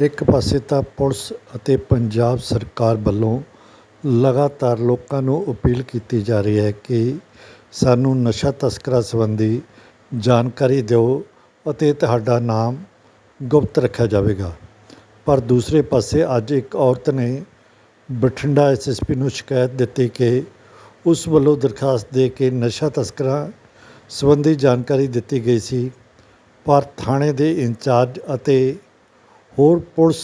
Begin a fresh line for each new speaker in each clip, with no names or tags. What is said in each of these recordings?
ਇੱਕ ਪਾਸੇ ਤਾਂ ਪੁਲਿਸ ਅਤੇ ਪੰਜਾਬ ਸਰਕਾਰ ਵੱਲੋਂ ਲਗਾਤਾਰ ਲੋਕਾਂ ਨੂੰ ਅਪੀਲ ਕੀਤੀ ਜਾ ਰਹੀ ਹੈ ਕਿ ਸਾਨੂੰ ਨਸ਼ਾ ਤਸਕਰਾਂ ਸੰਬੰਧੀ ਜਾਣਕਾਰੀ ਦਿਓ ਅਤੇ ਤੁਹਾਡਾ ਨਾਮ ਗੁਪਤ ਰੱਖਿਆ ਜਾਵੇਗਾ। ਪਰ ਦੂਸਰੇ ਪਾਸੇ ਅੱਜ ਇੱਕ ਔਰਤ ਨੇ ਬਠਿੰਡਾ ਐਸਐਸਪੀ ਨੂੰ ਸ਼ਿਕਾਇਤ ਦਿੱਤੀ ਕਿ ਉਸ ਵੱਲੋਂ ਦਰਖਾਸਤ ਦੇ ਕੇ ਨਸ਼ਾ ਤਸਕਰਾਂ ਸੰਬੰਧੀ ਜਾਣਕਾਰੀ ਦਿੱਤੀ ਗਈ ਸੀ। ਪਰ ਥਾਣੇ ਦੇ ਇੰਚਾਰਜ ਅਤੇ ਹੋਰ ਪੁਲਿਸ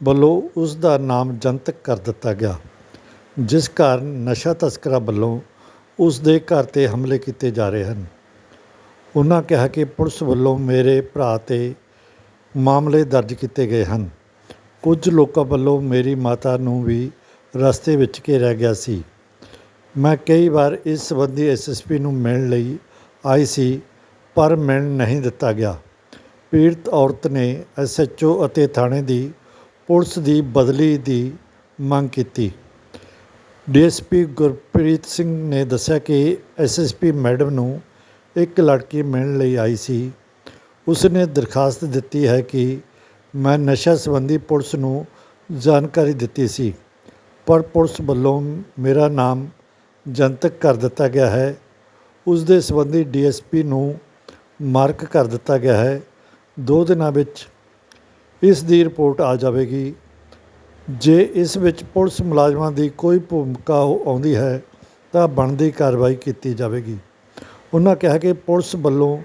ਵੱਲੋਂ ਉਸ ਦਾ ਨਾਮ ਜਨਤਕ ਕਰ ਦਿੱਤਾ ਗਿਆ, ਜਿਸ ਕਾਰਨ ਨਸ਼ਾ ਤਸਕਰਾਂ ਵੱਲੋਂ ਉਸ ਦੇ ਘਰ 'ਤੇ ਹਮਲੇ ਕੀਤੇ ਜਾ ਰਹੇ ਹਨ। ਉਹਨਾਂ ਕਿਹਾ ਕਿ ਪੁਲਿਸ ਵੱਲੋਂ ਮੇਰੇ ਭਰਾ 'ਤੇ ਮਾਮਲੇ ਦਰਜ ਕੀਤੇ ਗਏ ਹਨ। ਕੁਝ ਲੋਕਾਂ ਵੱਲੋਂ ਮੇਰੀ ਮਾਤਾ ਨੂੰ ਵੀ ਰਸਤੇ ਵਿੱਚ ਘੇਰਿਆ ਗਿਆ ਸੀ। ਮੈਂ ਕਈ ਵਾਰ ਇਸ ਸੰਬੰਧੀ ਐਸਐਸਪੀ ਨੂੰ ਮਿਲਣ ਲਈ ਆਈ ਸੀ, ਪਰ ਮਿਲਣ ਨਹੀਂ ਦਿੱਤਾ ਗਿਆ। ਪੀੜਤ ਔਰਤ ਨੇ ਐਸਐਚਓ ਅਤੇ ਥਾਣੇ ਦੀ ਪੁਲਿਸ ਦੀ ਬਦਲੀ ਦੀ ਮੰਗ ਕੀਤੀ। ਡੀਐਸਪੀ ਗੁਰਪ੍ਰੀਤ ਸਿੰਘ ਨੇ ਦੱਸਿਆ ਕਿ ਐਸਐਸਪੀ ਮੈਡਮ ਨੂੰ ਇੱਕ ਲੜਕੀ ਮਿਲਣ ਲਈ ਆਈ ਸੀ। ਉਸ ਨੇ ਦਰਖਾਸਤ ਦਿੱਤੀ ਹੈ ਕਿ ਮੈਂ ਨਸ਼ਾ ਸੰਬੰਧੀ ਪੁਲਿਸ ਨੂੰ ਜਾਣਕਾਰੀ ਦਿੱਤੀ ਸੀ, ਪਰ ਪੁਲਿਸ ਵੱਲੋਂ ਮੇਰਾ ਨਾਮ ਜਨਤਕ ਕਰ ਦਿੱਤਾ ਗਿਆ ਹੈ। ਉਸ ਦੇ ਸੰਬੰਧੀ ਡੀਐਸਪੀ ਨੂੰ ਮਾਰਕ ਕਰ ਦਿੱਤਾ ਗਿਆ ਹੈ। ਦੋ ਦਿਨਾਂ ਵਿੱਚ ਇਸ ਦੀ ਰਿਪੋਰਟ ਆ ਜਾਵੇਗੀ। ਜੇ ਇਸ ਵਿੱਚ ਪੁਲਿਸ ਮੁਲਾਜ਼ਮਾਂ ਦੀ ਕੋਈ ਭੂਮਿਕਾ ਆਉ- ਆਉਂਦੀ ਹੈ, ਤਾਂ ਬਣਦੀ ਕਾਰਵਾਈ ਕੀਤੀ ਜਾਵੇਗੀ। ਉਹਨਾਂ ਕਿਹਾ ਕਿ ਪੁਲਿਸ ਵੱਲੋਂ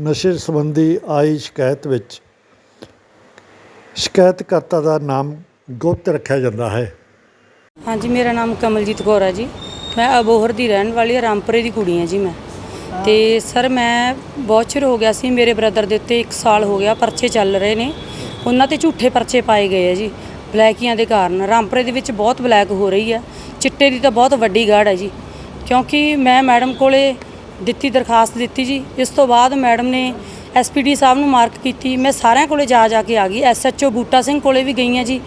ਨਸ਼ੇ ਸੰਬੰਧੀ ਆਈ ਸ਼ਿਕਾਇਤ ਵਿੱਚ ਸ਼ਿਕਾਇਤਕਰਤਾ ਦਾ ਨਾਮ ਗੁਪਤ ਰੱਖਿਆ ਜਾਂਦਾ ਹੈ।
ਹਾਂਜੀ, ਮੇਰਾ ਨਾਮ ਕਮਲਜੀਤ ਕੌਰ ਹੈ ਜੀ। ਮੈਂ ਅਬੋਹਰ ਦੀ ਰਹਿਣ ਵਾਲੀ ਰਾਮਪੁਰੇ ਦੀ ਕੁੜੀ ਹਾਂ ਜੀ ਮੈਂ। ਤੇ ਸਰ ਮੈਂ ਬਹੁਤ ਚਿਰ ਹੋ ਗਿਆ ਸੀ ਮੇਰੇ ਬ੍ਰਦਰ ਦੇ ਉੱਤੇ 1 ਸਾਲ ਹੋ ਗਿਆ ਪਰਚੇ ਚੱਲ ਰਹੇ ਨੇ। ਉਹਨਾਂ ਤੇ ਝੂਠੇ ਪਰਚੇ ਪਾਏ ਗਏ ਆ ਜੀ, ਬਲੈਕੀਆਂ ਦੇ ਕਾਰਨ। ਰਾਮਪੁਰੇ ਦੇ ਵਿੱਚ ਬਹੁਤ ਬਲੈਕ ਹੋ ਰਹੀ ਆ, ਚਿੱਟੇ ਦੀ ਤਾਂ ਬਹੁਤ ਵੱਡੀ ਗਾੜ ਹੈ ਜੀ। ਕਿਉਂਕਿ ਮੈਂ ਮੈਡਮ ਕੋਲੇ ਦਿੱਤੀ ਦਰਖਾਸਤ ਦਿੱਤੀ ਜੀ, ਇਸ ਤੋਂ ਬਾਅਦ ਮੈਡਮ ਨੇ ਐਸਪੀਡੀ ਸਾਹਿਬ ਨੂੰ ਮਾਰਕ ਕੀਤੀ। ਮੈਂ ਸਾਰਿਆਂ ਕੋਲੇ ਜਾ ਜਾ ਕੇ ਆ ਗਈ। ਐਸਐਚਓ ਬੂਟਾ ਸਿੰਘ ਕੋਲੇ ਵੀ ਗਈ ਹਾਂ ਜੀ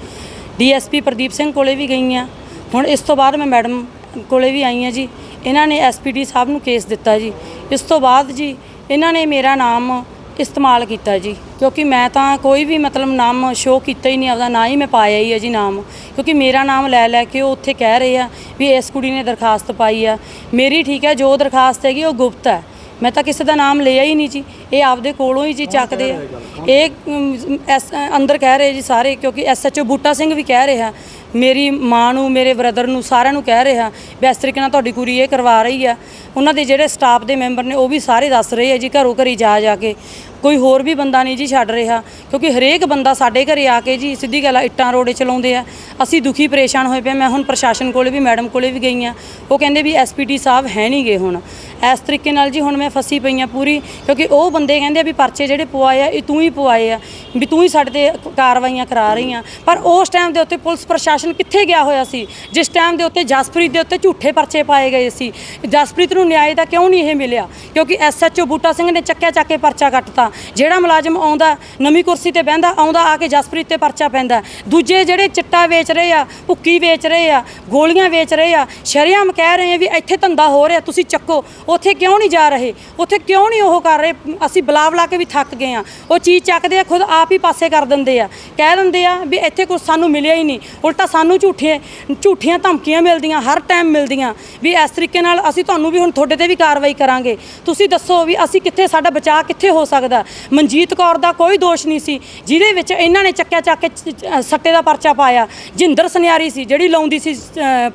ਡੀਐਸਪੀ ਪ੍ਰਦੀਪ ਸਿੰਘ ਕੋਲੇ ਵੀ ਗਈ ਹਾਂ ਹੁਣ ਇਸ ਤੋਂ ਬਾਅਦ ਮੈਂ ਮੈਡਮ ਕੋਲੇ ਵੀ ਆਈ ਹਾਂ ਜੀ। ਇਹਨਾਂ ਨੇ ਐਸਪੀਡੀ ਸਾਹਿਬ ਨੂੰ ਕੇਸ ਦਿੱਤਾ ਜੀ। ਇਸ ਤੋਂ ਬਾਅਦ ਜੀ ਇਹਨਾਂ ਨੇ ਮੇਰਾ ਨਾਮ ਇਸਤੇਮਾਲ ਕੀਤਾ ਜੀ। ਕਿਉਂਕਿ ਮੈਂ ਤਾਂ ਕੋਈ ਵੀ ਮਤਲਬ ਨਾਮ ਸ਼ੋਅ ਕੀਤਾ ਹੀ ਨਹੀਂ ਆਪਦਾ ਨਾ ਹੀ ਮੈਂ ਪਾਇਆ ਹੀ ਹੈ ਜੀ ਨਾਮ। ਕਿਉਂਕਿ ਮੇਰਾ ਨਾਮ ਲੈ ਲੈ ਕੇ ਉਹ ਉੱਥੇ ਕਹਿ ਰਹੇ ਆ ਵੀ ਇਸ ਕੁੜੀ ਨੇ ਦਰਖਾਸਤ ਪਾਈ ਆ। ਮੇਰੀ ਠੀਕ ਹੈ ਜੋ ਦਰਖਾਸਤ ਹੈਗੀ ਉਹ ਗੁਪਤ ਹੈ ਮੈਂ ਤਾਂ ਕਿਸੇ ਦਾ ਨਾਮ ਲਿਆ ਹੀ ਨਹੀਂ ਜੀ। ਇਹ ਆਪਦੇ ਕੋਲੋਂ ਹੀ ਜੀ ਚੱਕਦੇ ਆ। ਇਹ ਅੰਦਰ ਕਹਿ ਰਹੇ ਜੀ ਸਾਰੇ। ਕਿਉਂਕਿ ਐਸਐਚਓ ਬੂਟਾ ਸਿੰਘ ਵੀ ਕਹਿ ਰਿਹਾ ਮੇਰੀ ਮਾਂ ਨੂੰ, ਮੇਰੇ ਬ੍ਰਦਰ ਨੂੰ ਸਾਰਿਆਂ ਨੂੰ ਕਹਿ ਰਿਹਾ ਵੀ ਇਸ ਤਰੀਕੇ ਨਾਲ ਤੁਹਾਡੀ ਕੁੜੀ ਇਹ ਕਰਵਾ ਰਹੀ ਆ। ਉਹਨਾਂ ਦੇ ਜਿਹੜੇ ਸਟਾਫ ਦੇ ਮੈਂਬਰ ਨੇ ਉਹ ਵੀ ਸਾਰੇ ਦੱਸ ਰਹੇ ਆ ਜੀ ਘਰੋਂ ਘਰੀ ਜਾ ਜਾ ਕੇ। ਕੋਈ ਹੋਰ ਵੀ ਬੰਦਾ ਨਹੀਂ ਜੀ ਛੱਡ ਰਿਹਾ, ਕਿਉਂਕਿ ਹਰੇਕ ਬੰਦਾ ਸਾਡੇ ਘਰੇ ਆ ਕੇ ਜੀ ਸਿੱਧੀ ਗੱਲ ਆ, ਇੱਟਾਂ ਰੋੜੇ ਚਲਾਉਂਦੇ ਆ। ਅਸੀਂ ਦੁਖੀ ਪਰੇਸ਼ਾਨ ਹੋਏ ਪਏ ਮੈਂ ਹੁਣ ਪ੍ਰਸ਼ਾਸਨ ਕੋਲੇ ਵੀ, ਮੈਡਮ ਕੋਲੇ ਵੀ ਗਈ ਆ। ਉਹ ਕਹਿੰਦੇ ਵੀ ਐਸਪੀਟੀ ਸਾਹਿਬ ਹੈ ਨਹੀਂ ਗਏ ਹੁਣ। ਇਸ ਤਰੀਕੇ ਨਾਲ ਜੀ ਹੁਣ ਮੈਂ ਫਸੀ ਪਈ ਆ ਪੂਰੀ, ਕਿਉਂਕਿ ਉਹ ਬੰਦੇ ਕਹਿੰਦੇ ਆ ਵੀ ਪਰਚੇ ਜਿਹੜੇ ਪਵਾਏ ਆ, ਇਹ ਤੂੰ ਹੀ ਪਵਾਏ ਆ, ਵੀ ਤੂੰ ਹੀ ਸਾਡੇ ਤੇ ਕਾਰਵਾਈਆਂ ਕਰਾ ਰਹੀ ਆ। ਪਰ ਉਸ ਟਾਈਮ ਦੇ ਉੱਤੇ ਪੁਲਿਸ ਪ੍ਰਸ਼ਾਸਨ ਕਿੱਥੇ ਗਿਆ ਹੋਇਆ ਸੀ? ਜਿਸ ਟਾਈਮ ਦੇ ਉੱਤੇ ਜਸਪ੍ਰੀਤ ਦੇ ਉੱਤੇ ਝੂਠੇ ਪਰਚੇ ਪਾਏ ਗਏ ਸੀ। ਜਸਪ੍ਰੀਤ ਨੂੰ ਨਿਆਂ ਦਾ ਕਿਉਂ ਨਹੀਂ ਇਹ ਮਿਲਿਆ? ਕਿਉਂਕਿ ਐਸਐਚਓ ਬੂਟਾ ਸਿੰਘ ਨੇ ਚੱਕਿਆ ਚੱਕ ਕੇ ਪਰਚਾ ਕੱਟਤਾ। ਜਿਹੜਾ ਮੁਲਾਜ਼ਮ ਆਉਂਦਾ, ਨਵੀਂ ਕੁਰਸੀ ਤੇ ਬਹਿੰਦਾ, ਆਉਂਦਾ ਆ ਕੇ ਜਸਪ੍ਰੀਤ ਤੇ ਪਰਚਾ ਪੈਂਦਾ। ਦੂਜੇ ਜਿਹੜੇ ਚਿੱਟਾ ਵੇਚ ਰਹੇ ਆ, ਭੁੱਕੀ ਵੇਚ ਰਹੇ ਆ, ਗੋਲੀਆਂ ਵੇਚ ਰਹੇ ਆ, ਸ਼ਰਿਆਮ ਕਹਿ ਰਹੇ ਆ ਵੀ ਇੱਥੇ ਧੰਦਾ ਹੋ ਰਿਹਾ, ਤੁਸੀਂ ਚੱਕੋ। ਉੱਥੇ ਕਿਉਂ ਨਹੀਂ ਜਾ ਰਹੇ? ਉੱਥੇ ਕਿਉਂ ਨਹੀਂ ਉਹ ਕਰ ਰਹੇ? ਅਸੀਂ ਬੁਲਾ ਬੁਲਾ ਕੇ ਵੀ ਥੱਕ ਗਏ ਆ ਉਹ ਚੀਜ਼ ਚੱਕਦੇ ਆ, ਖੁਦ ਆਪ ਹੀ ਪਾਸੇ ਕਰ ਦਿੰਦੇ ਆ। ਕਹਿ ਦਿੰਦੇ ਆ ਵੀ ਇੱਥੇ ਕੁਝ ਸਾਨੂੰ ਮਿਲਿਆ ਹੀ ਨਹੀਂ। ਉਲਟਾ ਸਾਨੂੰ ਝੂਠੇ, ਝੂਠੀਆਂ ਧਮਕੀਆਂ ਮਿਲਦੀਆਂ, ਹਰ ਟਾਈਮ ਮਿਲਦੀਆਂ ਵੀ ਇਸ ਤਰੀਕੇ ਨਾਲ ਅਸੀਂ ਤੁਹਾਨੂੰ ਵੀ ਹੁਣ ਤੁਹਾਡੇ ਤੇ ਵੀ ਕਾਰਵਾਈ ਕਰਾਂਗੇ। ਤੁਸੀਂ ਦੱਸੋ ਵੀ ਅਸੀਂ ਕਿੱਥੇ, ਸਾਡਾ ਬਚਾਅ ਕਿੱਥੇ ਹੋ ਸਕਦਾ? ਮਨਜੀਤ ਕੌਰ ਦਾ ਕੋਈ ਦੋਸ਼ ਨਹੀਂ ਸੀ, ਜਿਹਦੇ ਵਿੱਚ ਇਹਨਾਂ ਨੇ ਚੱਕਿਆ ਚੱਕ ਕੇ ਸੱਟੇ ਦਾ ਪਰਚਾ ਪਾਇਆ। ਜਿੰਦਰ ਸੁਨਿਆਰੀ ਸੀ, ਜਿਹੜੀ ਲਾਉਂਦੀ ਸੀ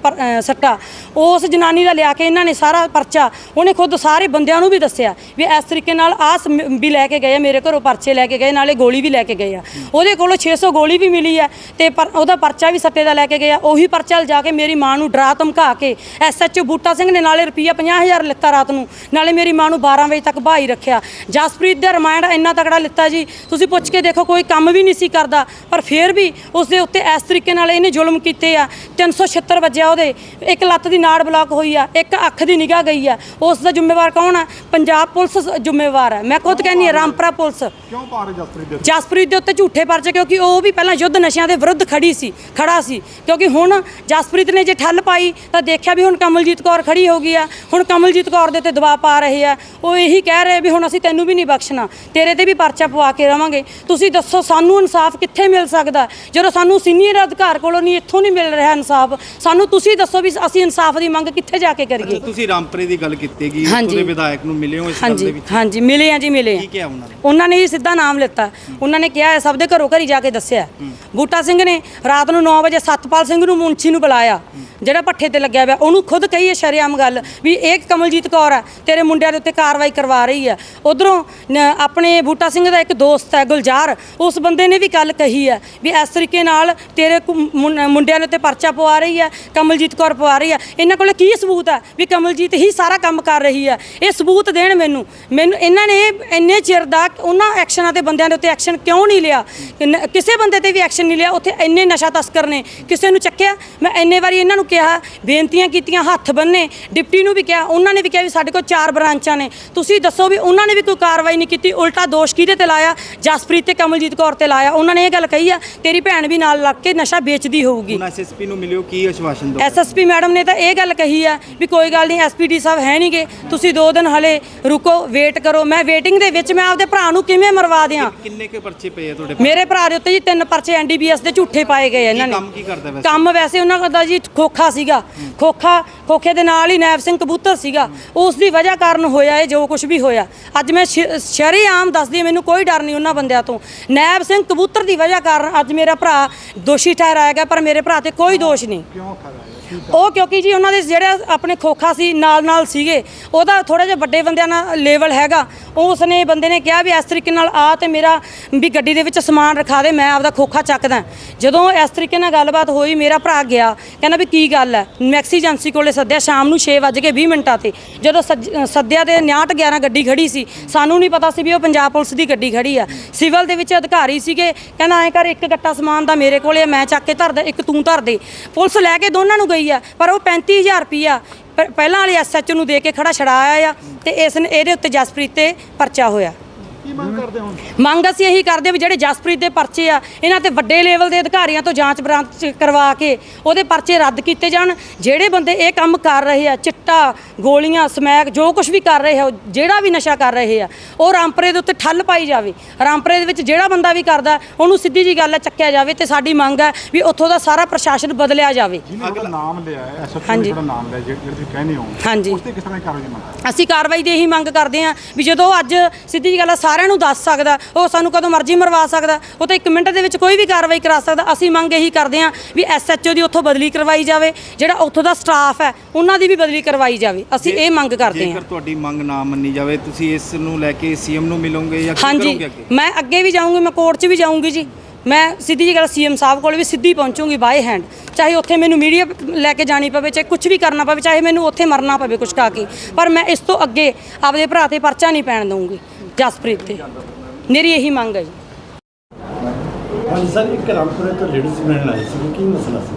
ਪਰ- ਸੱਟਾ। ਉਸ ਜਨਾਨੀ ਦਾ ਲਿਆ ਕੇ ਇਹਨਾਂ ਨੇ ਸਾਰਾ ਪਰਚਾ, ਉਹਨੇ ਖੁਦ ਸਾਰੇ ਬੰਦਿਆਂ ਨੂੰ ਵੀ ਦੱਸਿਆ ਵੀ ਇਸ ਤਰੀਕੇ ਨਾਲ ਆਸ ਵੀ ਲੈ ਕੇ ਗਏ ਆ, ਮੇਰੇ ਘਰੋਂ ਪਰਚੇ ਲੈ ਕੇ ਗਏ ਨਾਲੇ ਗੋਲੀ ਵੀ ਲੈ ਕੇ ਗਏ ਆ। ਉਹਦੇ ਕੋਲੋਂ 600 ਗੋਲੀ ਵੀ ਮਿਲੀ ਹੈ ਤੇ ਪਰ ਉਹਦਾ ਪਰਚਾ ਵੀ ਸੱਟੇ ਦਾ ਲੈ ਕੇ ਗਏ ਆ। ਉਹੀ ਪਰਚਾ ਲਿਜਾ ਕੇ ਮੇਰੀ ਮਾਂ ਨੂੰ ਡਰਾ ਧਮਕਾ ਕੇ ਐਸਐਚਓ ਬੂਟਾ ਸਿੰਘ ਨੇ ਨਾਲੇ ਰੁਪਈਆ 50000 ਲਿੱਤਾ ਰਾਤ ਨੂੰ ਨਾਲੇ ਮੇਰੀ ਮਾਂ ਨੂੰ 12 ਵਜੇ ਤੱਕ ਭਾਈ ਰੱਖਿਆ। ਜਸਪ੍ਰੀਤ ਦਾ ਰਿਮਾਂਡ ਇੰਨਾ ਤਕੜਾ ਲਿੱਤਾ ਜੀ। ਤੁਸੀਂ ਪੁੱਛ ਕੇ ਦੇਖੋ ਕੋਈ ਕੰਮ ਵੀ ਨਹੀਂ ਸੀ ਕਰਦਾ ਪਰ ਫਿਰ ਵੀ ਉਸ ਦੇ ਉੱਤੇ ਇਸ ਤਰੀਕੇ ਨਾਲ ਇਹਨੇ ਜ਼ੁਲਮ ਕੀਤੇ ਆ। 376 ਵੱਜਿਆ ਉਹਦੇ ਇੱਕ ਲੱਤ ਦੀ ਨਾੜ ਬਲੌਕ ਹੋਈ ਆ ਇੱਕ ਅੱਖ ਦੀ ਨਿਗਾਹ ਗਈ ਆ। ਉਸ ਦਾ ਜ਼ਿੰਮੇਵਾਰ ਕੌਣ ਆ? ਪੰਜਾਬ ਪੁਲਿਸ ਜ਼ਿੰਮੇਵਾਰ ਹੈ ਮੈਂ ਖੁਦ ਕਹਿੰਦੀ ਹਾਂ ਰਾਮਪੁਰਾ ਪੁਲਿਸ।
ਕਿਉਂ ਪਾ ਰਹੇ ਜਸਪ੍ਰੀਤ ਦੇ
ਜਸਪ੍ਰੀਤ ਦੇ ਉੱਤੇ ਝੂਠੇ ਪਰਚੇ ਕਿਉਂਕਿ ਉਹ ਵੀ ਪਹਿਲਾਂ ਯੁੱਧ ਨਸ਼ਿਆਂ ਦੇ ਵਿਰੁੱਧ ਖੜੀ ਸੀ ਖੜਾ ਸੀ। ਕਿਉਂਕਿ ਹੁਣ ਜਸਪ੍ਰੀਤ ਨੇ ਜੇ ਠੱਲ ਪਾਈ ਤਾਂ ਦੇਖਿਆ ਵੀ ਹੁਣ ਕਮਲਜੀਤ ਕੌਰ ਖੜੀ ਹੋ ਗਈ ਆ। ਹੁਣ ਕਮਲਜੀਤ ਕੌਰ ਦੇ ਤੇ ਦਬਾਅ ਪਾ ਰਹੇ ਆ। ਉਹ ਇਹੀ ਕਹਿ ਰਹੇ ਵੀ ਹੁਣ ਅਸੀਂ ਤੈਨੂੰ ਵੀ ਨਹੀਂ ਬਖਸ਼ਣਾ। ਤੇਰੇ ਤੇ ਵੀ ਪਰਚਾ ਪਵਾ ਕੇ ਰਵਾਂਗੇ। ਤੁਸੀਂ ਦੱਸੋ ਸਾਨੂੰ ਇਨਸਾਫ ਕਿੱਥੇ ਮਿਲ ਸਕਦਾ? ਜਦੋਂ ਸਾਨੂੰ ਸੀਨੀਅਰ ਅਧਿਕਾਰ ਕੋਲੋਂ ਨਹੀਂ ਇੱਥੋਂ ਨਹੀਂ ਮਿਲ ਰਿਹਾ ਇਨਸਾਫ ਸਾਨੂੰ ਤੁਸੀਂ ਦੱਸੋ ਵੀ ਅਸੀਂ ਇਨਸਾਫ ਦੀ ਮੰਗ ਕਿੱਥੇ ਜਾ ਕੇ ਕਰੀਏ?
ਤੁਸੀਂ ਰਾਮਪੁਰੇ ਦੀ ਗੱਲ ਕੀਤੀ ਗਈ
ਹਾਂਜੀ।
ਉਹਦੇ ਵਿਧਾਇਕ ਨੂੰ ਮਿਲੇ ਹੋ ਇਸ ਗੱਲ ਦੇ
ਹਾਂਜੀ
ਵਿੱਚ?
ਹਾਂਜੀ ਮਿਲੇ ਆ ਜੀ ਮਿਲੇ ਆ।
ਕੀ ਕਿਹਾ ਉਹਨਾਂ ਨੇ?
ਉਹਨਾਂ ਨੇ ਹੀ ਸਿੱਧਾ ਨਾਮ ਲਿੱਤਾ। ਉਹਨਾਂ ਨੇ ਕਿਹਾ ਹੈ, ਸਭ ਦੇ ਘਰੋਂ ਘਰੀ ਜਾ ਕੇ ਦੱਸਿਆ। ਬੂਟਾ ਸਿੰਘ ਨੇ ਰਾਤ ਨੂੰ 9 ਵਜੇ ਸਤਪਾਲ ਸਿੰਘ ਨੂੰ ਮੁੰਸ਼ੀ ਨੂੰ ਬੁਲਾਇਆ। ਜਿਹੜਾ ਪੱਠੇ ਤੇ ਲੱਗਿਆ ਹੋਇਆ ਉਹਨੂੰ ਖੁਦ ਕਹੀ ਹੈ ਸ਼ਰੇਆਮ ਗੱਲ ਵੀ ਇਹ ਕਮਲਜੀਤ ਕੌਰ ਹੈ ਤੇਰੇ ਮੁੰਡਿਆਂ ਦੇ ਉੱਤੇ ਕਾਰਵਾਈ ਕਰਵਾ ਰਹੀ ਹੈ ਉਧਰੋਂ ਆਪਣੇ ਬੂਟਾ ਸਿੰਘ ਦਾ ਇੱਕ ਦੋਸਤ ਹੈ ਗੁਲਜ਼ਾਰ ਉਸ ਬੰਦੇ ਨੇ ਵੀ ਗੱਲ ਕਹੀ ਹੈ ਵੀ ਇਸ ਤਰੀਕੇ ਨਾਲ ਤੇਰੇ ਕੁ- ਮੁੰ- ਮੁੰਡਿਆਂ ਦੇ ਉੱਤੇ ਪਰਚਾ ਪਵਾ ਰਹੀ ਹੈ ਕਮਲਜੀਤ ਕੌਰ ਪਵਾ ਰਹੀ ਹੈ ਇਹਨਾਂ ਕੋਲ ਕੀ ਸਬੂਤ ਹੈ ਵੀ ਕਮਲਜੀਤ ਹੀ ਸਾਰਾ ਕੰਮ ਕਰ ਰਹੀ ਹੈ। ਇਹ ਸਬੂਤ ਦੇਣ ਮੈਨੂੰ। ਮੈਨੂੰ ਇਹਨਾਂ ਨੇ ਇੰਨੇ ਚਿਰ ਦਾ ਉਹਨਾਂ ਐਕਸ਼ਨਾਂ ਤੇ ਬੰਦਿਆਂ ਦੇ ਉੱਤੇ ਐਕਸ਼ਨ ਕਿਉਂ ਨਹੀਂ ਲਿਆ? ਕਿਸੇ ਬੰਦੇ ਤੇ ਵੀ ਐਕਸ਼ਨ ਨਹੀਂ ਲਿਆ। ਉੱਥੇ ਇੰਨੇ ਨਸ਼ਾ ਤਸਕਰ ਨੇ। ਕਿਸੇ ਨੂੰ ਚੱਕਿਆ? ਮੈਂ ਇੰਨੇ ਵਾਰੀ ਇਹਨਾਂ ਨੂੰ ਕਿਹਾ ਬੇਨਤੀਆਂ ਕੀਤੀਆਂ ਹੱਥ ਬੰਨੇ। ਡਿਪਟੀ ਨੂੰ ਵੀ ਕਿਹਾ ਉਹਨਾਂ ਨੇ ਵੀ ਕਿਹਾ ਵੀ ਸਾਡੇ ਕੋਲ ਚਾਰ ਬ੍ਰਾਂਚਾਂ ਨੇ। ਤੁਸੀਂ ਦੱਸੋ ਵੀ ਉਹਨਾਂ ਨੇ ਵੀ ਕੋਈ ਕਾਰਵਾਈ ਨਹੀਂ ਕੀਤੀ। ਉਲਟਾ ਦੋਸ਼ ਕਿਹਦੇ ਤੇ ਲਾਇਆ? ਜਸਪ੍ਰੀਤ ਤੇ ਕਮਲਜੀਤ ਕੌਰ ਤੇ ਲਾਇਆ। ਉਹਨਾਂ ਨੇ ਇਹ ਗੱਲ ਕਹੀ ਆ ਤੇਰੀ ਭੈਣ ਵੀ ਨਾਲ ਲੱਗ ਕੇ ਨਸ਼ਾ ਵੇਚਦੀ ਹੋਊਗੀ।
ਐਸਐਸਪੀ ਨੂੰ ਮਿਲਿਓ ਕੀ ਆਸ਼ਵਾਸਨ ਦੋ
ਐਸਐਸਪੀ ਮੈਡਮ ਨੇ ਤਾਂ ਇਹ ਗੱਲ ਕਹੀ ਆ ਵੀ ਕੋਈ ਗੱਲ ਨਹੀਂ ਐਸਪੀਡੀ ਸਾਹਿਬ ਹੈ ਨਹੀਂਗੇ ਤੁਸੀਂ ਦੋ ਦਿਨ ਹਲੇ ਰੁਕੋ ਵੇਟ ਕਰੋ। ਮੈਂ ਵੇਟਿੰਗ ਦੇ ਵਿੱਚ ਮੈਂ ਆਪਦੇ ਭਰਾ ਨੂੰ ਕਿਵੇਂ ਮਰਵਾ ਦਿਆਂ?
ਕਿੰਨੇ ਕੇ ਪਰਚੇ ਪਏ ਆ ਤੁਹਾਡੇ
ਮੇਰੇ ਭਰਾ ਦੇ ਉੱਤੇ ਜੀ ਤਿੰਨ ਪਰਚੇ ਐਨਡੀਬੀਐਸ ਦੇ ਝੂਠੇ ਪਾਏ ਗਏ ਆ ਇਹਨਾਂ ਨੇ।
ਕੰਮ ਕੀ ਕਰਦਾ ਵੈਸੇ?
ਕੰਮ ਵੈਸੇ ਉਹਨਾਂ ਦਾ ਜੀ ਖੋਖਾ ਸੀਗਾ। ਖੋਖਾ ਖੋਖੇ ਦੇ ਨਾਲ ਹੀ ਨੈਬ ਸਿੰਘ ਕਬੂਤਰ ਸੀਗਾ। ਉਸ ਦੀ ਵਜ੍ਹਾ ਕਾਰਨ ਹੋਇਆ ਇਹ ਜੋ ਕੁਝ ਵੀ ਹੋਇਆ। ਅੱਜ ਮੈਂ ਸ਼ਰੀਆਮ ਦੱਸਦੀ ਹਾਂ, ਮੈਨੂੰ ਕੋਈ ਡਰ ਨਹੀਂ ਉਹਨਾਂ ਬੰਦਿਆਂ ਤੋਂ। ਨੈਬ ਸਿੰਘ ਕਬੂਤਰ ਦੀ ਵਜ੍ਹਾ ਕਾਰਨ ਅੱਜ ਮੇਰਾ ਭਰਾ ਦੋਸ਼ੀ ਠਹਿਰਾਇਆ ਗਿਆ ਪਰ ਮੇਰੇ ਭਰਾ ਤੇ ਕੋਈ ਦੋਸ਼ ਨਹੀਂ।
ਕਿਉਂ ਖੜਾ
ਉਹ ਕਿਉਂਕਿ ਜੀ ਉਹਨਾਂ ਦੇ ਜਿਹੜਾ ਆਪਣੇ ਖੋਖਾ ਸੀ ਨਾਲ ਨਾਲ ਸੀਗੇ ਉਹਦਾ ਥੋੜਾ ਜਿਹਾ ਵੱਡੇ ਬੰਦਿਆਂ ਨਾਲ ਲੈਵਲ ਹੈਗਾ। ਉਸ ਨੇ ਬੰਦੇ ਨੇ ਕਿਹਾ ਵੀ ਇਸ ਤਰੀਕੇ ਨਾਲ ਆ ਤੇ ਮੇਰਾ ਵੀ ਗੱਡੀ ਦੇ ਵਿੱਚ ਸਮਾਨ ਰਖਾ ਦੇ ਮੈਂ ਆਪਦਾ ਖੋਖਾ ਚੱਕਦਾ। ਜਦੋਂ ਇਸ ਤਰੀਕੇ ਨਾਲ ਗੱਲਬਾਤ ਹੋਈ ਮੇਰਾ ਭਰਾ ਗਿਆ ਕਹਿੰਦਾ ਵੀ ਕੀ ਗੱਲ ਹੈ? ਮੈਕਸੀ ਏਜੰਸੀ ਕੋਲੇ ਸੱਦਿਆ ਸ਼ਾਮ ਨੂੰ 6:20 ਮਿੰਟਾਂ ਤੇ। ਜਦੋਂ ਸੱਜ- ਸੱਦਿਆ ਤੇ 69 11 ਗੱਡੀ ਖੜੀ ਸੀ ਸਾਨੂੰ ਨਹੀਂ ਪਤਾ ਸੀ ਵੀ ਉਹ ਪੰਜਾਬ ਪੁਲਿਸ ਦੀ ਗੱਡੀ ਖੜੀ ਆ ਸਿਵਲ ਦੇ ਵਿੱਚ ਅਧਿਕਾਰੀ ਸੀਗੇ ਕਹਿੰਦਾ ਐਂ ਕਰ ਇੱਕ ਗੱਟਾ ਸਮਾਨ ਦਾ ਮੇਰੇ ਕੋਲੇ ਆ, ਮੈਂ ਚੱਕ ਕੇ ਧਰ ਦੇ ਇੱਕ ਤੂੰ ਧਰ ਦੇ। ਪੁਲਿਸ ਲੈ ਕੇ ਦੋਨਾਂ ਨੂੰ ਗਈ। ਆ, ਪਰ ਉਹ 35000 ਰੁਪਿਆ ਪ- ਪਹਿਲਾਂ ਵਾਲੇ ਐਸਐਚਓ ਨੂੰ ਦੇ ਕੇ ਖੜਾ ਛੜਾਇਆ ਆ ਤੇ ਇਸ ਨੇ, ਇਹਦੇ ਉੱਤੇ ਜਸਪ੍ਰੀਤ ਤੇ ਪਰਚਾ ਹੋਇਆ।
ਕੀ ਮੰਗ ਕਰਦੇ ਹੁਣ
ਮੰਗ ਅਸੀਂ ਇਹੀ ਕਰਦੇ ਵੀ ਜਿਹੜੇ ਜਸਪ੍ਰੀਤ ਦੇ ਪਰਚੇ ਆ ਇਹਨਾਂ ਤੇ ਵੱਡੇ ਲੈਵਲ ਦੇ ਅਧਿਕਾਰੀਆਂ ਤੋਂ ਜਾਂਚ ਬਰਾਂਚ ਕਰਵਾ ਕੇ ਉਹਦੇ ਪਰਚੇ ਰੱਦ ਕੀਤੇ ਜਾਣ। ਜਿਹੜੇ ਬੰਦੇ ਇਹ ਕੰਮ ਕਰ ਰਹੇ ਆ ਚਿੱਟਾ ਗੋਲੀਆਂ ਸਮੈਕ ਜੋ ਕੁਝ ਵੀ ਕਰ ਰਹੇ ਆ ਜਿਹੜਾ ਵੀ ਨਸ਼ਾ ਕਰ ਰਹੇ ਆ ਉਹ ਰਾਮਪਰੇ ਦੇ ਉੱਤੇ ਠੱਲ ਪਾਈ ਜਾਵੇ। ਰਾਮਪਰੇ ਦੇ ਵਿੱਚ ਜਿਹੜਾ ਬੰਦਾ ਵੀ ਕਰਦਾ ਉਹਨੂੰ ਸਿੱਧੀ ਜੀ ਗੱਲ ਹੈ ਚੱਕਿਆ ਜਾਵੇ ਤੇ ਸਾਡੀ ਮੰਗ ਹੈ ਵੀ ਉੱਥੋਂ ਦਾ ਸਾਰਾ ਪ੍ਰਸ਼ਾਸਨ ਬਦਲਿਆ ਜਾਵੇ।
ਜਿਹਨੇ ਉਹਦਾ ਨਾਮ ਲਿਆ ਹੈ ਐਸਐਸਪੀ
ਹਾਂਜੀ।
ਜਿਹੜਾ ਨਾਮ ਲਿਆ ਜਿਹੜਾ ਤੁਸੀਂ ਕਹਿੰਦੇ ਹੋ
ਹਾਂਜੀ।
ਉਸ ਤੇ ਕਿਸ ਤਰ੍ਹਾਂ ਦੀ ਕਾਰਵਾਈ ਦੀ ਮੰਗ ਹੈ?
ਅਸੀਂ ਕਾਰਵਾਈ ਦੀ ਇਹੀ ਮੰਗ ਕਰਦੇ ਹਾਂ ਵੀ ਜਦੋਂ ਅੱਜ ਸਿੱਧੀ ਜੀ ਗੱਲ ਆ ਸਾਰਿਆਂ ਨੂੰ ਦੱਸ ਸਕਦਾ ਉਹ ਸਾਨੂੰ ਕਦੋਂ ਮਰਜ਼ੀ ਮਰਵਾ ਸਕਦਾ ਉਹ ਤਾਂ 1 ਮਿੰਟ ਦੇ ਵਿੱਚ ਕੋਈ ਵੀ ਕਾਰਵਾਈ ਕਰਾ ਸਕਦਾ। ਅਸੀਂ ਮੰਗ ਇਹੀ ਕਰਦੇ ਹਾਂ ਵੀ ਐਸਐਚਓ ਦੀ ਉੱਥੋਂ ਬਦਲੀ ਕਰਵਾਈ ਜਾਵੇ ਜਿਹੜਾ ਉੱਥੋਂ ਦਾ ਸਟਾਫ ਹੈ ਉਹਨਾਂ ਦੀ ਵੀ ਬਦਲੀ ਕਰਵਾਈ ਜਾਵੇ। ਅਸੀਂ ਇਹ ਮੰਗ ਕਰਦੇ ਹਾਂ।
ਜੇਕਰ ਤੁਹਾਡੀ ਮੰਗ ਨਾ ਮੰਨੀ ਜਾਵੇ ਤੁਸੀਂ ਇਸ ਨੂੰ ਲੈ ਕੇ ਸੀਐਮ ਨੂੰ ਮਿਲੋਗੇ ਜਾਂ ਕੀ
ਹਾਂਜੀ
ਕਰੋਗੇ ਅੱਗੇ?
ਮੈਂ ਅੱਗੇ ਵੀ ਜਾਊਂਗੀ ਮੈਂ ਕੋਰਟ 'ਚ ਵੀ ਜਾਊਂਗੀ ਜੀ। ਮੈਂ ਸਿੱਧੀ ਜੀ ਗੱਲ ਸੀਐਮ ਸਾਹਿਬ ਕੋਲ ਵੀ ਸਿੱਧੀ ਪਹੁੰਚੂੰਗੀ ਬਾਏ ਹੈਂਡ ਚਾਹੇ ਉੱਥੇ ਮੈਨੂੰ ਮੀਡੀਆ ਲੈ ਕੇ ਜਾਣੀ ਪਵੇ ਚਾਹੇ ਕੁਝ ਵੀ ਕਰਨਾ ਪਵੇ ਚਾਹੇ ਮੈਨੂੰ ਉੱਥੇ ਮਰਨਾ ਪਵੇ ਕੁਝ ਖਾ ਕੇ। ਪਰ ਮੈਂ ਇਸ ਤੋਂ ਅੱਗੇ ਆਪਦੇ ਭਰਾ ਤੇ ਪਰਚਾ ਨਹੀਂ ਪੈਣ ਦਊਂਗੀ। ਜਸਪ੍ਰੀਤ ਤੇ। ਮੇਰੀ ਇਹੀ ਮੰਗ ਹੈ ਜੀ।
ਹਾਂਜੀ ਸਰ ਇੱਕ ਰਾਮਪੁਰੇ ਤੋਂ ਲੇਡੀਜ਼ ਮਿਲਣ ਆਈ ਸੀ ਕੀ ਮਸਲਾ ਸੀ?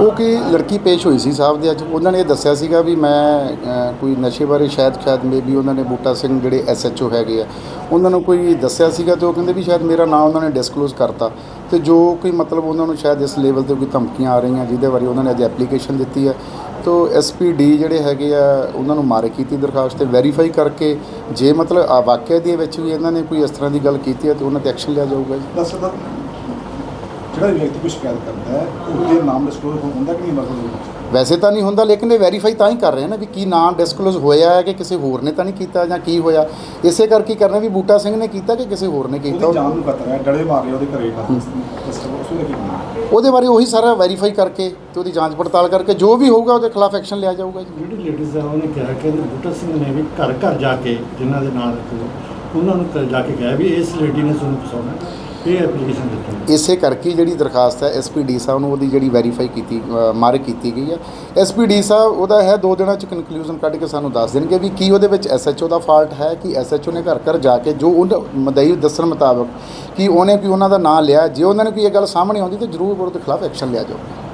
ਉਹ ਕਿ ਲੜਕੀ ਪੇਸ਼ ਹੋਈ ਸੀ ਸਾਹਿਬ ਦੇ ਅੱਜ। ਉਹਨਾਂ ਨੇ ਇਹ ਦੱਸਿਆ ਸੀਗਾ ਵੀ ਮੈਂ ਕੋਈ ਨਸ਼ੇ ਬਾਰੇ ਸ਼ਾਇਦ ਸ਼ਾਇਦ ਮੇਬੀ ਉਹਨਾਂ ਨੇ ਬੂਟਾ ਸਿੰਘ ਜਿਹੜੇ ਐਸਐਚਓ ਹੈਗੇ ਆ ਉਹਨਾਂ ਨੂੰ ਕੋਈ ਦੱਸਿਆ ਸੀਗਾ ਤੇ ਉਹ ਕਹਿੰਦੇ ਵੀ ਸ਼ਾਇਦ ਮੇਰਾ ਨਾਮ ਉਹਨਾਂ ਨੇ ਡਿਸਕਲੋਜ਼ ਕਰਤਾ। ਤੇ ਜੋ ਕੋਈ ਮਤਲਬ ਉਹਨਾਂ ਨੂੰ ਸ਼ਾਇਦ ਇਸ ਲੈਵਲ ਤੇ ਕੋਈ ਧਮਕੀਆਂ ਆ ਰਹੀਆਂ ਜਿਹਦੇ ਬਾਰੇ ਉਹਨਾਂ ਨੇ ਅੱਜ ਐਪਲੀਕੇਸ਼ਨ ਦਿੱਤੀ ਹੈ। ਤੋ ਐਸਪੀਡੀ ਜਿਹੜੇ ਹੈਗੇ ਆ, ਉਹਨਾਂ ਨੂੰ ਮਾਰੇ ਕੀਤੀ ਦਰਖਾਸਤ ਤੇ ਵੈਰੀਫਾਈ ਕਰਕੇ ਜੇ ਮਤਲਬ ਆ ਵਾਕਿਆ ਦੇ ਵਿੱਚ ਵੀ ਇਹਨਾਂ ਨੇ ਕੋਈ ਇਸ ਤਰ੍ਹਾਂ ਦੀ ਗੱਲ ਕੀਤੀ ਹੈ ਤੇ ਉਹਨਾਂ ਤੇ ਐਕਸ਼ਨ ਲਿਆ ਜਾਊਗਾ ਜੀ।
ਦੱਸ ਸਕਦਾ ਜਿਹੜਾ ਵਿਅਕਤੀ ਕੋਈ ਸ਼ਿਕਾਇਤ ਕਰਦਾ ਹੈ, ਉਹਦੇ ਨਾਮ ਡਿਸਕਲੋਜ਼ ਹੁੰਦਾ ਕਿ ਨਹੀਂ ਮਤਲਬ
ਵੈਸੇ ਤਾਂ ਨਹੀਂ ਹੁੰਦਾ ਲੇਕਿਨ ਇਹ ਵੈਰੀਫਾਈ ਤਾਂ ਹੀ ਕਰ ਰਹੇ ਨਾ ਵੀ ਕੀ ਨਾਂ ਡਿਸਕਲੋਜ਼ ਹੋਇਆ ਹੈ ਕਿ ਕਿਸੇ ਹੋਰ ਨੇ ਤਾਂ ਨਹੀਂ ਕੀਤਾ ਜਾਂ ਕੀ ਹੋਇਆ। ਇਸੇ ਕਰਕੇ ਕਰਨਾ ਵੀ ਬੂਟਾ ਸਿੰਘ ਨੇ ਕੀਤਾ ਕਿ ਕਿਸੇ ਹੋਰ ਨੇ ਕੀਤਾ।
ਉਹਦੀ ਜਾਨ ਨੂੰ ਖਤਰਾ ਹੈ ਡਲੇ ਮਾਰ ਰਹੇ ਉਹਦੇ ਘਰੇ
ਉਹਦੇ ਬਾਰੇ ਉਹੀ ਸਾਰਾ ਵੈਰੀਫਾਈ ਕਰਕੇ ਤੇ ਉਹਦੀ ਜਾਂਚ ਪੜਤਾਲ ਕਰਕੇ ਜੋ ਵੀ ਹੋਊਗਾ ਉਹਦੇ ਖਿਲਾਫ ਐਕਸ਼ਨ ਲਿਆ ਜਾਊਗਾ ਜੀ।
ਜਿਹੜੀ ਲੇਡੀਜ਼ ਆ ਉਹਨੇ ਕਿਹਾ ਕਿ ਬੂਟਾ ਸਿੰਘ ਨੇ ਵੀ ਘਰ ਘਰ ਜਾ ਕੇ ਜਿਨ੍ਹਾਂ ਦੇ ਨਾਲ ਉਹਨਾਂ ਨੂੰ ਜਾ ਕੇ ਕਿਹਾ ਵੀ ਇਸ ਲੇਡੀ ਨੇ ਤੁਹਾਨੂੰ ਫਸਾਉਣਾ। ਇਹ ਐਪਲੀਕੇਸ਼ਨ ਦਿੱਤੀ
ਇਸੇ ਕਰਕੇ ਜਿਹੜੀ ਦਰਖਾਸਤ ਹੈ ਐਸਪੀਡੀ ਸਾਹਿਬ ਨੂੰ ਉਹਦੀ ਜਿਹੜੀ ਵੈਰੀਫਾਈ ਕੀਤੀ ਅ, ਮਾਰਕ ਕੀਤੀ ਗਈ ਹੈ। ਐਸਪੀਡੀ ਸਾਹਿਬ ਉਹਦਾ ਹੈ ਦੋ ਦਿਨਾਂ ਚ ਕਨਕਲੂਜਨ ਕੱਢ ਕੇ ਸਾਨੂੰ ਦੱਸ ਦੇਣਗੇ ਵੀ ਕੀ ਉਹਦੇ ਵਿੱਚ ਐਸਐਚਓ ਦਾ ਫਾਲਟ ਹੈ ਕਿ ਐਸਐਚਓ ਨੇ ਘਰ ਘਰ ਜਾ ਕੇ ਜੋ ਉਹ ਮਦਈ ਦੱਸਣ ਮੁਤਾਬਕ ਕਿ ਉਹਨੇ ਵੀ ਉਹਨਾਂ ਦਾ ਨਾਂ ਲਿਆ ਜੇ ਉਹਨਾਂ ਨੇ ਕੋਈ ਇਹ ਗੱਲ ਸਾਹਮਣੇ ਆਉਂਦੀ ਤਾਂ ਜ਼ਰੂਰ ਉਹਦੇ ਖਿਲਾਫ ਐਕਸ਼ਨ ਲਿਆ ਜਾਊਗਾ।